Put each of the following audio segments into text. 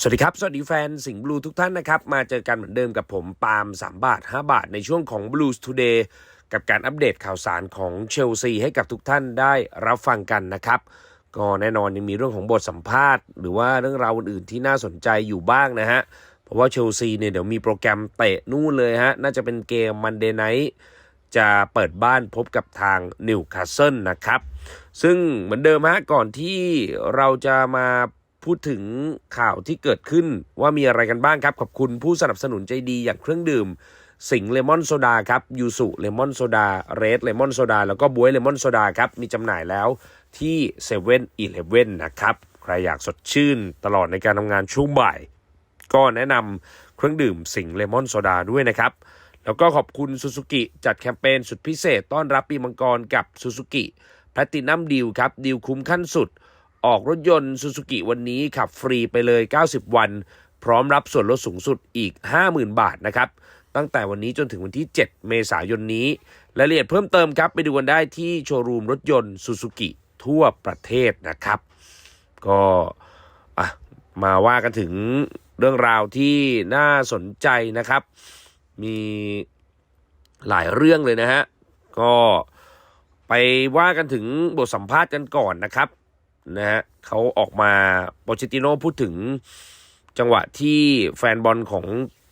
สวัสดีครับ สวัสดีแฟนสิงห์บลูทุกท่านนะครับ มาเจอกันเหมือนเดิมกับผมปาล์ม3 บาท 5 บาท ในช่วงของ Blues Today กับการอัปเดตข่าวสารของเชลซีให้กับทุกท่านได้รับฟังกันนะครับ ก็แน่นอนยังมีเรื่องของบทสัมภาษณ์ หรือว่าเรื่องราวอื่นๆที่น่าสนใจอยู่บ้างนะฮะ เพราะว่าเชลซีเนี่ยเดี๋ยวมีโปรแกรมเตะนู่นเลยฮะ น่าจะเป็นเกมมันเดย์ไนท์จะเปิดบ้านพบกับทางนิวคาสเซิลนะครับ ซึ่งเหมือนเดิมฮะก่อนที่เราจะมา พูดถึงข่าวที่เกิดขึ้นว่ามีอะไรกันบ้างครับ ขอบคุณผู้สนับสนุนใจดีอย่างเครื่องดื่ม สิงเลมอนโซดาครับยูสุเลมอนโซดาเรดเลมอนโซดาแล้วก็บวยเลมอนโซดาครับ มีจำหน่ายแล้วที่7 e เ e ่ e อเนนะครับ ใครอยากสดชื่นตลอดในการทำงานช่วงบ่าย ก็แนะนำเครื่องดื่มสิงเลมอนโซดาด้วยนะครับ แล้วก็ขอบคุณซูซูกิจัดแคมเปญสุดพิเศษต้อนรับปีมังกรกับซูซูกิแพลตินัมดีลครับดีลคุ้มขั้นสุด ออกรถยนต์ซูซูกิวันนี้ขับฟรีไปเลย 90 วัน พร้อมรับส่วนลดสูงสุดอีก 50,000 บาทนะครับตั้งแต่วันนี้จนถึงวันที่ 7 เมษายนนี้รายละเอียดเพิ่มเติมครับ ไปดูกันได้ที่โชว์รูมรถยนต์ซูซูกิทั่วประเทศนะครับ ก็มาว่ากันถึงเรื่องราวที่น่าสนใจนะครับ มีหลายเรื่องเลยนะฮะ ก็ไปว่ากันถึงบทสัมภาษณ์กันก่อนนะครับ นะฮะเขาออกมาโปเชติโนพูดถึงจังหวะที่แฟนบอลของ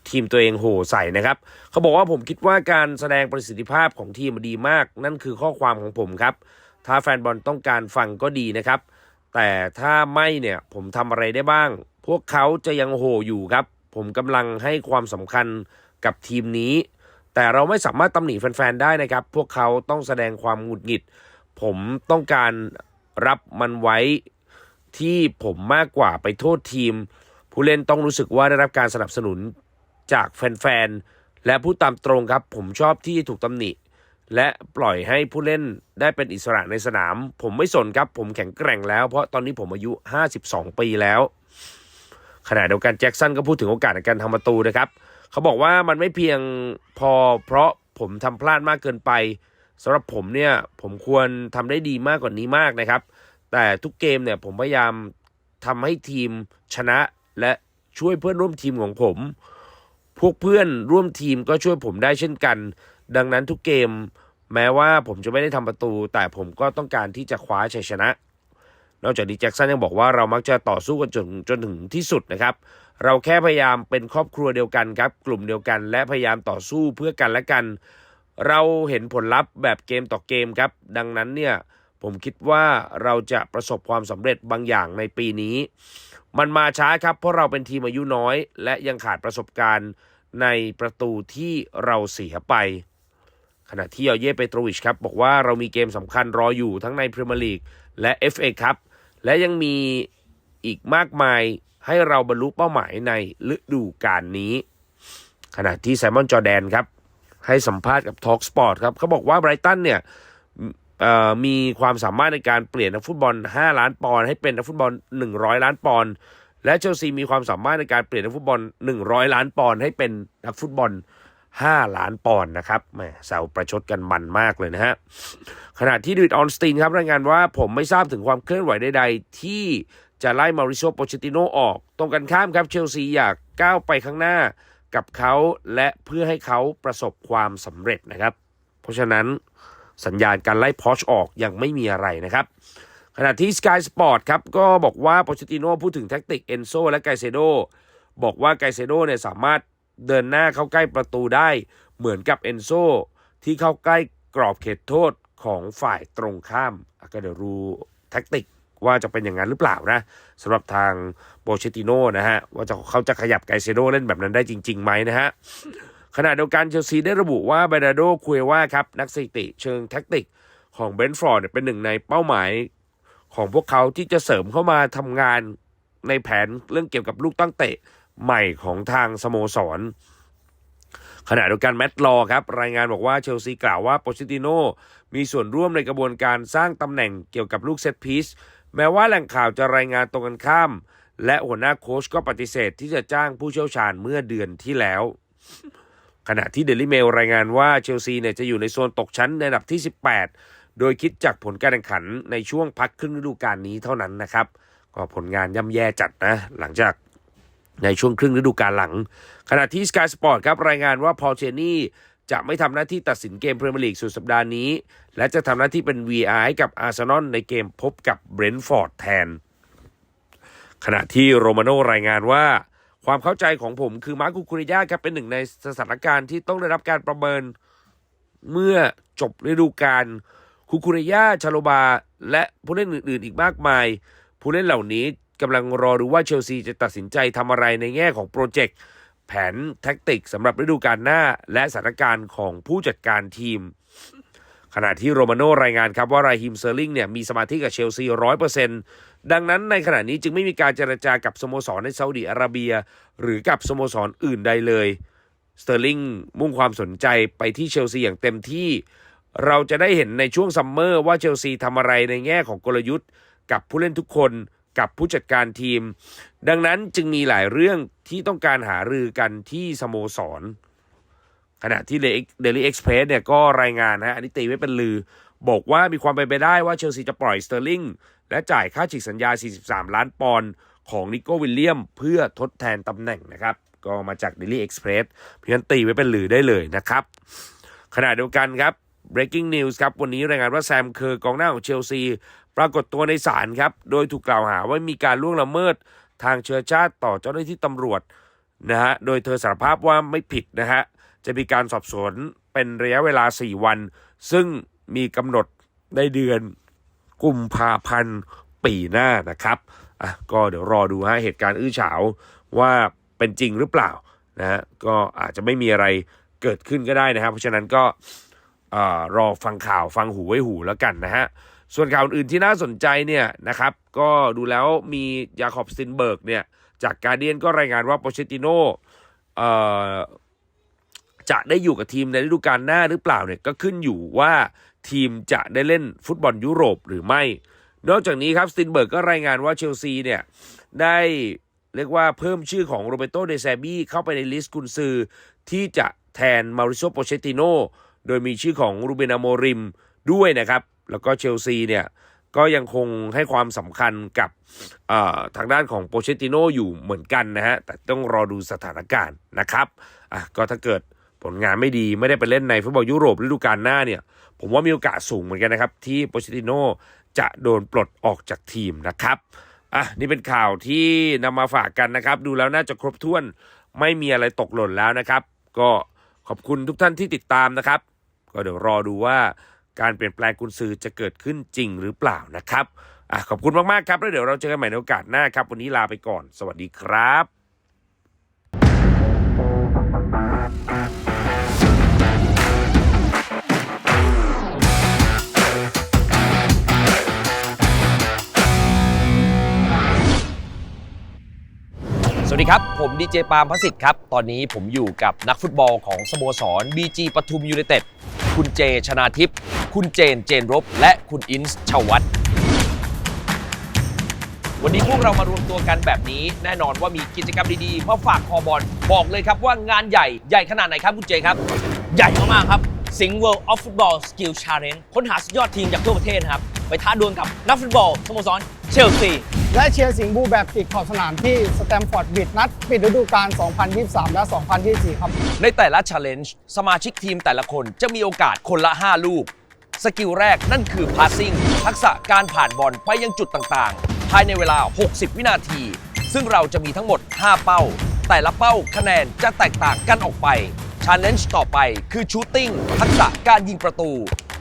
ทีมตัวเองโหใส่นะครับ เขาบอกว่าผมคิดว่าการแสดงประสิทธิภาพของทีมดีมาก นั่นคือข้อความของผมครับ ถ้าแฟนบอลต้องการฟังก็ดีนะครับ แต่ถ้าไม่เนี่ยผมทำอะไรได้บ้าง พวกเขาจะยังโหอยู่ครับ ผมกำลังให้ความสำคัญกับทีมนี้ แต่เราไม่สามารถตำหนิแฟนๆได้นะครับ พวกเขาต้องแสดงความหงุดหงิด ผมต้องการ รับมันไว้ที่ผมมากกว่าไปโทษทีม ผู้เล่นต้องรู้สึกว่าได้รับการสนับสนุนจากแฟนๆ และพูดตามตรงครับ ผมชอบที่ถูกตำหนิ และปล่อยให้ผู้เล่นได้เป็นอิสระในสนาม ผมไม่สนครับ ผมแข็งแกร่งแล้ว เพราะตอนนี้ผมอายุ 52 ปีแล้ว ขณะเดียวกันแจ็คสันก็พูดถึงโอกาสในการทำประตูนะครับ เขาบอกว่ามันไม่เพียงพอเพราะผมทำพลาดมากเกินไปสำหรับผมเนี่ยผมควรทำได้ดีมากกว่านี้มากนะครับ แต่ทุกเกมเนี่ยผมพยายามทำให้ทีมชนะและช่วยเพื่อนร่วมทีมของผม พวกเพื่อนร่วมทีมก็ช่วยผมได้เช่นกัน ดังนั้นทุกเกม แม้ว่าผมจะไม่ได้ทำประตู แต่ผมก็ต้องการที่จะคว้าชัยชนะ นอกจากนี้แจ็คสันยังบอกว่าเรามักจะต่อสู้กันจนจนถึงที่สุดนะครับ เราแค่พยายามเป็นครอบครัวเดียวกันครับ กลุ่มเดียวกัน และพยายามต่อสู้เพื่อกันและกัน เราเห็นผลลัพธ์แบบเกมต่อเกมครับ ดังนั้นเนี่ย ผมคิดว่าเราจะประสบความสำเร็จบางอย่างในปีนี้ มันมาช้าครับเพราะเราเป็นทีมอายุน้อย และยังขาดประสบการณ์ในประตูที่เราเสียไป ขณะที่ยอเย่เปโตรวิชครับบอกว่าเรามีเกมสำคัญรออยู่ทั้งในพรีเมียร์ลีกและ FA ครับและยังมีอีกมากมายให้เราบรรลุเป้าหมายในฤดูกาลนี้ ขณะที่ไซมอนจอแดนครับให้สัมภาษณ์กับ Talk Sport ครับเขาบอกว่าไบรตันเนี่ย มีความสามารถในการเปลี่ยนนักฟุตบอล 5 ล้านปอนด์ให้เป็นนักฟุตบอล 100 ล้านปอนด์และเชลซีมีความสามารถในการเปลี่ยนนักฟุตบอล 100 ล้านปอนด์ให้เป็นนักฟุตบอล 5 ล้านปอนด์นะครับแหมแซวประชดกันมันมากเลยนะฮะขณะที่ดูดออนสตีนครับรายงานว่าผมไม่ทราบถึงความเคลื่อนไหวใดๆ ที่จะไล่มาริโซโปเชติโนออก ตรงกันข้ามครับเชลซีอยากก้าวไปข้างหน้ากับเขาและเพื่อให้เขาประสบความสำเร็จนะครับ เพราะฉะนั้น สัญญาณการไล่พอชออกยังไม่มีอะไรนะครับขณะที่ Sky Sport ครับก็บอกว่าโปชติโน่พูดถึงแท็กติกเอนโซและไกเซโดบอกว่าไกเซโดเนี่ยสามารถเดินหน้าเข้าใกล้ประตูได้เหมือนกับเอนโซที่เข้าใกล้กรอบเขตโทษของฝ่ายตรงข้ามก็เดี๋ยวรู้แท็กติกว่าจะเป็นอย่างนั้นหรือเปล่านะสำหรับทางโปเชติโน่นะฮะว่าจะเขาจะขยับไกเซโดเล่นแบบนั้นได้จริงๆไหมนะฮะ ขณะเดียวกันเชลซีได้ระบุว่าเบนาโดคุยว่าครับนักสถิติเชิงแท็กติกของเบนฟอร์ดเป็นหนึ่งในเป้าหมายของพวกเขาที่จะเสริมเข้ามาทำงานในแผนเรื่องเกี่ยวกับลูกตั้งเตะใหม่ของทางสโมสร ขณะเดียวกันแมตต์ลอครับ รายงานบอกว่าเชลซีกล่าวว่าโปเชติโนมีส่วนร่วมในกระบวนการสร้างตำแหน่งเกี่ยวกับลูกเซตพีซแม้ว่าแหล่งข่าวจะรายงานตรงกันข้าม และหัวหน้าโค้ชก็ปฏิเสธที่จะจ้างผู้เชี่ยวชาญเมื่อเดือนที่แล้ว ขณะที่เดลิเมลรายงานว่าเชลซีเนี่ยจะอยู่ในโซนตกชั้นในอันดับที่ 18 โดยคิดจากผลการแข่งขันในช่วงพักครึ่งฤดูกาลนี้เท่านั้นนะครับ ก็ผลงานย่ำแย่จัดนะ หลังจากในช่วงครึ่งฤดูกาลหลัง ขณะที่ Sky Sport ครับรายงานว่าพอลเชนี่จะไม่ทำหน้าที่ตัดสินเกมพรีเมียร์ลีกสุดสัปดาห์นี้ และจะทำหน้าที่เป็น VR ให้กับอาร์เซนอลในเกมพบกับเบรนท์ฟอร์ดแทน ขณะที่โรมาโนรายงานว่า ความเข้าใจของผมคือมาร์คุคุริยาครับเป็นหนึ่งในสถานการณ์ที่ต้องได้รับการประเมิน เมื่อจบฤดูกาลคุคุริยาชาโลบา และผู้เล่นอื่น ๆ อีกมากมาย ผู้เล่นเหล่านี้กำลังรอดูว่าเชลซีจะตัดสินใจทำอะไรในแง่ของโปรเจกต์แผนแท็กติกสำหรับฤดูกาลหน้า และสถานการณ์ของผู้จัดการทีม ขณะที่โรมาโนรายงานครับว่าไรฮิมเซอร์ลิงเนี่ยมีสมาธิกับเชลซีร้อยเปอร์เซ็นต์ดังนั้นในขณะนี้จึงไม่มีการเจรจากับสโมสรในซาอุดิอาระเบีย หรือกับสโมสรอื่นใดเลยสเตอร์ลิงมุ่งความสนใจไปที่เชลซีอย่างเต็มที่ เราจะได้เห็นในช่วงซัมเมอร์ว่าเชลซีทำอะไรในแง่ของกลยุทธ์ กับผู้เล่นทุกคนกับผู้จัดการทีม ดังนั้นจึงมีหลายเรื่องที่ต้องการหารือกันที่สโมสร ขณะที่เดลี่เอ็กซ์เพรสเนี่ยก็รายงานนะฮะอันนี้ตีไว้เป็นลือ บอกว่ามีความเป็นไปได้ว่าเชลซีจะปล่อยสเตอร์ลิงและจ่ายค่าฉีกสัญญา 43 ล้านปอนด์ของนิโก้วิลเลียม เพื่อทดแทนตำแหน่งนะครับก็มาจาก Daily Express เพียงตีไว้เป็นลือได้เลยนะครับ ขณะเดียวกันครับ breaking news ครับ วันนี้รายงานว่าแซมเคอร์กองหน้าของเชลซี ปรากฏตัวในศาลครับ โดยถูกกล่าวหาว่ามีการล่วงละเมิดทางเชื้อชาติต่อเจ้าหน้าที่ตำรวจนะฮะ โดยเธอสารภาพว่าไม่ผิดนะฮะ จะมีการสอบสวนเป็นระยะเวลา 4 วัน ซึ่งมีกำหนดในเดือนกุมภาพันธ์ปีหน้านะครับอะก็เดี๋ยวรอดูฮะเหตุการณ์อื้อฉาวว่าเป็นจริงหรือเปล่านะฮะก็อาจจะไม่มีอะไรเกิดขึ้นก็ได้นะครับ เพราะฉะนั้นก็เอ่อรอฟังข่าวฟังหูไว้หูแล้วกันนะฮะส่วนข่าวอื่นที่น่าสนใจเนี่ยนะครับ ก็ดูแล้วมียาคอบสตินเบิร์กเนี่ยจากการเดียนก็รายงานว่าโปเชติโนเอ่อ จะได้อยู่กับทีมในฤดูกาลหน้าหรือเปล่าเนี่ยก็ขึ้นอยู่ว่าทีมจะได้เล่นฟุตบอลยุโรปหรือไม่ นอกจากนี้ครับสตินเบิร์กก็รายงานว่าเชลซีเนี่ยได้เรียกว่าเพิ่มชื่อของโรเบโตเดซบี้เข้าไปในลิสต์กุนซือ ที่จะแทนมาริโซโปเชติโนโดยมีชื่อของรูเบนาโมริมด้วยนะครับ แล้วก็เชลซีเนี่ยก็ยังคงให้ความสำคัญกับทางด้านของโปเชติโนอยู่เหมือนกันนะฮะ แต่ต้องรอดูสถานการณ์นะครับอะก็ถ้าเกิด ผลงานไม่ดีไม่ได้ไปเล่นในฟุตบอลยุโรปฤดูกาลหน้าเนี่ย ผมว่ามีโอกาสสูงเหมือนกันนะครับ ที่โปเชติโนจะโดนปลดออกจากทีมนะครับอะนี่เป็นข่าวที่นำมาฝากกันนะครับ ดูแล้วน่าจะครบถ้วนไม่มีอะไรตกหล่นแล้วนะครับ ก็ขอบคุณทุกท่านที่ติดตามนะครับ ก็เดี๋ยวรอดูว่าการเปลี่ยนแปลงกุญซือจะเกิดขึ้นจริงหรือเปล่านะครับอะขอบคุณมาก ๆ ครับ แล้วเดี๋ยวเราเจอกันใหม่ในโอกาสหน้าครับ วันนี้ลาไปก่อน สวัสดีครับ วัสดีครับ ผมดีเจปาล์มพระสิทธิ์ครับ ตอนนี้ผมอยู่กับนักฟุตบอลของสโมสร BG ปทุมยูไนเต็ด คุณเจชนาทิพย์ คุณเจนเจนรบ และคุณอินส์ชวัตวันนี้พวกเรามารวมตัวกันแบบนี้ แน่นอนว่ามีกิจกรรมดีๆมาฝากคอบอล บอกเลยครับว่างานใหญ่ใหญ่ขนาดไหนครับคุณเจครับ ใหญ่มากๆครับสิงห์ World of Football Skill Challenge ค้นหาสุดยอดทีมจากทั่วประเทศครับ ไปท้าดวลกับนักฟุตบอลสโมสรเชลซี และเชียร์สิงห์บูแบบติดขอบสนามที่สแตมฟอร์ดบิดนัดปิดฤดูกาล 2023 และ 2024 ครับ ในแต่ละ Challenge สมาชิกทีมแต่ละคนจะมีโอกาสคนละ 5 ลูก สกิลแรกนั่นคือ passing ทักษะการผ่านบอลไปยังจุดต่างๆ ภายในเวลา 60 วินาที ซึ่งเราจะมีทั้งหมด 5 เป้า แต่ละเป้าคะแนนจะแตกต่างกันออกไป Challenge ต่อไปคือ Shooting ทักษะการยิงประตู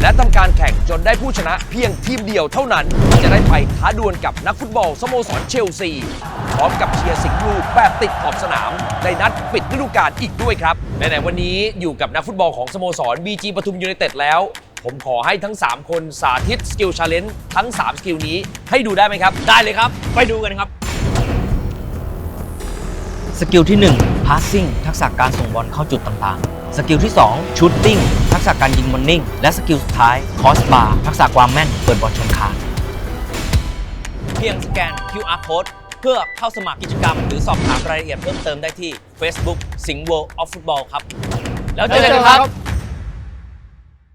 และทำการแข่งจนได้ผู้ชนะเพียงทีมเดียวเท่านั้น จะได้ไปท้าดวลกับนักฟุตบอลสโมสรเชลซี พร้อมกับเชียร์สิงห์บลูแบบติดขอบสนาม ในนัดปิดฤดูกาลอีกด้วยครับไหนๆวันนี้อยู่กับนักฟุตบอลของสโมสร BG ปทุมยูไนเต็ดแล้ว ผมขอให้ทั้ง 3 คนสาธิตสกิลชาเลนจ์ทั้ง 3 สกิลนี้ให้ดูได้ไหมครับ ได้เลยครับ ไปดูกันครับ สกิลที่ passing ทักษะการส่งบอลเข้าจุดต่างๆ สกิลที่2 shooting ทักษะการยิงบอลนิ่ง และสกิลสุดท้าย cross bar ทักษะความแม่น เปิดบอลชนคานเพียงสแกน QR code เพื่อเข้าสมัครกิจกรรม หรือสอบถามรายละเอียดเพิ่มเติมได้ที่ Facebook Sing World of Football ครับ แล้วเจอกันครับ